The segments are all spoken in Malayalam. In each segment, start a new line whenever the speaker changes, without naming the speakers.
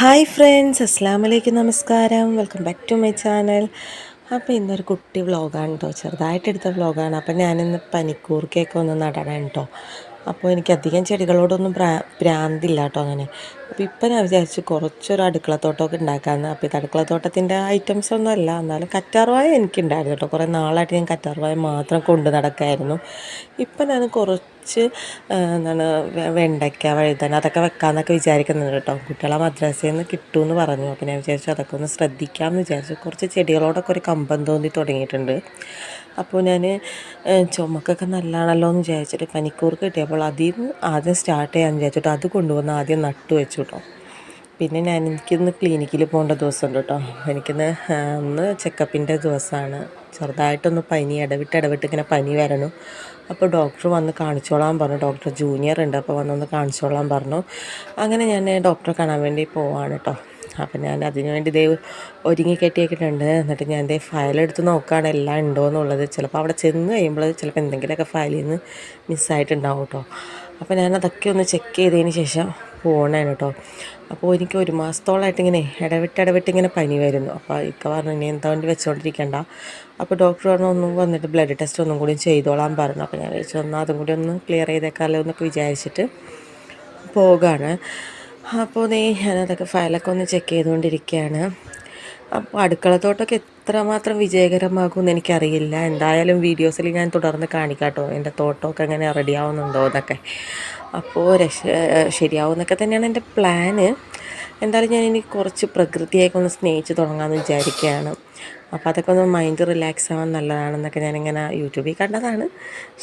ഹായ് ഫ്രണ്ട്സ് അസ്സാം വലൈക്കും നമസ്കാരം. Welcome back to my channel. അപ്പോൾ ഇന്നൊരു കുട്ടി വ്ളോഗാണ് കേട്ടോ ചെറുതായിട്ട് എടുത്ത വ്ളോഗാണ്. അപ്പോൾ ഞാനിന്ന് പനിക്കൂർക്കൊക്കെ ഒന്ന് നടണം കേട്ടോ അപ്പോൾ എനിക്ക് അധികം ചെടികളോടൊന്നും പ്രാ പ്രാന്തില്ല കേട്ടോ അങ്ങനെ. അപ്പോൾ ഇപ്പം ഞാൻ വിചാരിച്ചു കുറച്ചൊരു അടുക്കളത്തോട്ടമൊക്കെ ഉണ്ടാക്കാമെന്ന് അപ്പോൾ ഇത് അടുക്കളത്തോട്ടത്തിന്റെ ഐറ്റംസ് ഒന്നും അല്ല. എന്നാലും കറ്റാർവായ എനിക്കുണ്ടായിരുന്നു കേട്ടോ കുറേ നാളായിട്ട് ഞാൻ കറ്റാർവായ മാത്രം കൊണ്ട് നടക്കായിരുന്നു. ഇപ്പം ഞാൻ കുറച്ച് എന്താണ് വെണ്ടയ്ക്ക വഴുതന അതൊക്കെ വെക്കാമെന്നൊക്കെ വിചാരിക്കുന്നുണ്ട് കേട്ടോ. കുട്ടികളെ മദ്രാസയിൽ നിന്ന് കിട്ടുമെന്ന് പറഞ്ഞു. അപ്പോൾ ഞാൻ വിചാരിച്ചു അതൊക്കെ ഒന്ന് ശ്രദ്ധിക്കാമെന്ന് വിചാരിച്ചു. കുറച്ച് ചെടികളോടൊക്കെ ഒരു കമ്പം തോന്നി തുടങ്ങിയിട്ടുണ്ട്. അപ്പോൾ ഞാൻ ചുമക്കൊക്കെ നല്ലതാണല്ലോ എന്ന് വിചാരിച്ചിട്ട് പനിക്കൂർക്ക് കിട്ടിയപ്പോൾ അതിൽ നിന്ന് ആദ്യം സ്റ്റാർട്ട് ചെയ്യാമെന്ന് വിചാരിച്ചിട്ട് അത് കൊണ്ടുവന്ന് ആദ്യം നട്ടു വെച്ചു കേട്ടോ. പിന്നെ ഞാൻ എനിക്കിന്ന് ക്ലിനിക്കിൽ പോകേണ്ട ദിവസമുണ്ട് കേട്ടോ എനിക്കിന്ന് ഒന്ന് ചെക്കപ്പിന്റെ ദിവസമാണ് ചെറുതായിട്ടൊന്ന് പനി ഇടവിട്ട് ഇടവിട്ട് ഇങ്ങനെ പനി വരണം. അപ്പോൾ ഡോക്ടർ വന്ന് കാണിച്ചോളാൻ പറഞ്ഞു. ഡോക്ടർ ജൂനിയർ ഉണ്ട്. അപ്പോൾ വന്നൊന്ന് കാണിച്ചോളാൻ പറഞ്ഞു. അങ്ങനെ ഞാൻ ഡോക്ടറെ കാണാൻ വേണ്ടി പോവാണ് കേട്ടോ അപ്പം ഞാൻ അതിനുവേണ്ടി വേണ്ടി ദൈവം ഒരുങ്ങി കെട്ടിയേക്കിട്ടുണ്ട്. എന്നിട്ട് ഞാൻ ദേ ഫയലെടുത്ത് നോക്കുകയാണ് എല്ലാം ഉണ്ടോ എന്നുള്ളത് ചിലപ്പോൾ അവിടെ ചെന്ന് കഴിയുമ്പോൾ ചിലപ്പോൾ എന്തെങ്കിലുമൊക്കെ ഫയലിൽ നിന്ന് മിസ്സായിട്ടുണ്ടാവും കേട്ടോ അപ്പോൾ ഞാൻ അതൊക്കെ ഒന്ന് ചെക്ക് ചെയ്തതിന് ശേഷം പോകണേണ് കേട്ടോ അപ്പോൾ എനിക്ക് ഒരു മാസത്തോളമായിട്ട് ഇങ്ങനെ ഇടവിട്ട് ഇടവിട്ട് ഇങ്ങനെ പനി വരുന്നു. അപ്പോൾ ഇക്ക പറഞ്ഞു ഇനി എന്താ വേണ്ടി വെച്ചുകൊണ്ടിരിക്കണ്ട അപ്പോൾ ഡോക്ടർ പറഞ്ഞു ഒന്നും വന്നിട്ട് ബ്ലഡ് ടെസ്റ്റ് ഒന്നും കൂടി ചെയ്തോളാൻ പറഞ്ഞു. അപ്പോൾ ഞാൻ വിളിച്ചു വന്നാൽ അതും കൂടി ഒന്ന് ക്ലിയർ ചെയ്തേക്കാമല്ലോ എന്നൊക്കെ വിചാരിച്ചിട്ട് പോകാണ്. അപ്പോൾ നീ ഞാനതൊക്കെ ഫയലൊക്കെ ഒന്ന് ചെക്ക് ചെയ്തുകൊണ്ടിരിക്കുകയാണ് അപ്പോൾ അടുക്കളത്തോട്ടൊക്കെ എത്രമാത്രം വിജയകരമാകുമെന്ന് എനിക്കറിയില്ല. എന്തായാലും വീഡിയോസിൽ ഞാൻ തുടർന്ന് കാണിക്കാട്ടോ. എന്റെ തോട്ടമൊക്കെ എങ്ങനെ റെഡിയാവുന്നുണ്ടോ എന്നൊക്കെ. അപ്പോൾ രക്ഷ ശരിയാവുമെന്നൊക്കെ തന്നെയാണ് എന്റെ പ്ലാന് എന്തായാലും ഞാൻ ഇനി കുറച്ച് പ്രകൃതിയൊക്കെ ഒന്ന് സ്നേഹിച്ച് തുടങ്ങാമെന്ന് വിചാരിക്കുകയാണ്. അപ്പോൾ അതൊക്കെ ഒന്ന് മൈൻഡ് റിലാക്സ് ആവാൻ നല്ലതാണെന്നൊക്കെ ഞാനിങ്ങനെ യൂട്യൂബിൽ കണ്ടതാണ്.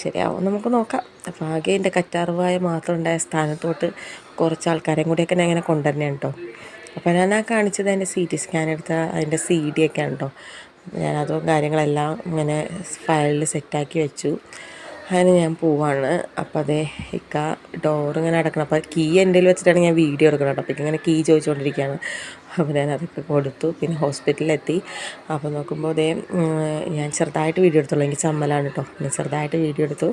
ശരിയാവും. നമുക്ക് നോക്കാം. അപ്പോൾ ആകെ എന്റെ കറ്റാർവായ മാത്രം ഉണ്ടായ സ്ഥാനത്തോട്ട് കുറച്ച് ആൾക്കാരെയും കൂടിയൊക്കെ ഞാൻ ഇങ്ങനെ കൊണ്ടുവരണേ കേട്ടോ. അപ്പോൾ ഞാൻ ആ കാണിച്ചത് എന്റെ സി ടി സ്കാൻ എടുത്ത അതിന്റെ സി ഡി ഒക്കെ ഉണ്ടോ ഞാനതും കാര്യങ്ങളെല്ലാം ഇങ്ങനെ ഫയലിൽ സെറ്റാക്കി വെച്ചു. അങ്ങനെ ഞാൻ പോവാണ്. അപ്പോൾ അതേ ഇക്ക ഡോർ ഇങ്ങനെ അടക്കണം അപ്പോൾ കീ എന്റെ വെച്ചിട്ടാണ് ഞാൻ വീഡിയോ എടുക്കണം കേട്ടോ. അപ്പോൾ ഇങ്ങനെ കീ ചോദിച്ചുകൊണ്ടിരിക്കുകയാണ് അപ്പോൾ ഞാൻ അതൊക്കെ കൊടുത്തു. പിന്നെ ഹോസ്പിറ്റലിലെത്തി അപ്പോൾ നോക്കുമ്പോൾ അതേ ഞാൻ ചെറുതായിട്ട് വീഡിയോ എടുത്തുള്ളൂ. എനിക്ക് ചമ്മലാണ് കേട്ടോ ഞാൻ ചെറുതായിട്ട് വീഡിയോ എടുത്തു.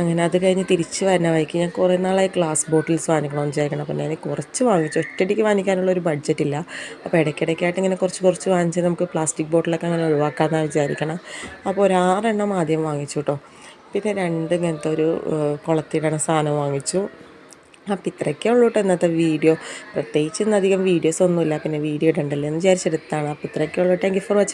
അങ്ങനെ അത് കഴിഞ്ഞ് തിരിച്ച് വരുന്ന വഴിക്ക് ഞാൻ കുറേ നാളായി ഗ്ലാസ് ബോട്ടിൽസ് വാങ്ങിക്കണമെന്ന് വിചാരിക്കണം അപ്പോൾ ഞാൻ കുറച്ച് വാങ്ങിച്ചു. ഒറ്റയടിക്ക് വാങ്ങിക്കാനുള്ള ഒരു ബഡ്ജറ്റ് ഇല്ല. അപ്പോൾ ഇടയ്ക്കിടയ്ക്കായിട്ട് ഇങ്ങനെ കുറച്ച് കുറച്ച് വാങ്ങിച്ച് നമുക്ക് പ്ലാസ്റ്റിക് ബോട്ടിലൊക്കെ അങ്ങനെ ഒഴിവാക്കാമെന്നാണ് വിചാരിക്കണം. അപ്പോൾ ഒരാറെണ്ണം ആദ്യം വാങ്ങിച്ചു കേട്ടോ പിന്നെ രണ്ട് ഇങ്ങനത്തെ ഒരു കുളത്തിടണ സാധനം വാങ്ങിച്ചു. അപ്പം ഇത്രയൊക്കെ ഉള്ളൂ കേട്ടോ ഇന്നത്തെ വീഡിയോ. പ്രത്യേകിച്ച് ഇന്നധികം വീഡിയോസ് ഒന്നുമില്ല. പിന്നെ വീഡിയോ ഇടണ്ടല്ലോ എന്ന് വിചാരിച്ചെടുത്താണ് അപ്പോൾ ഇത്രയൊക്കെ ഉള്ളൂ. Thank you for watching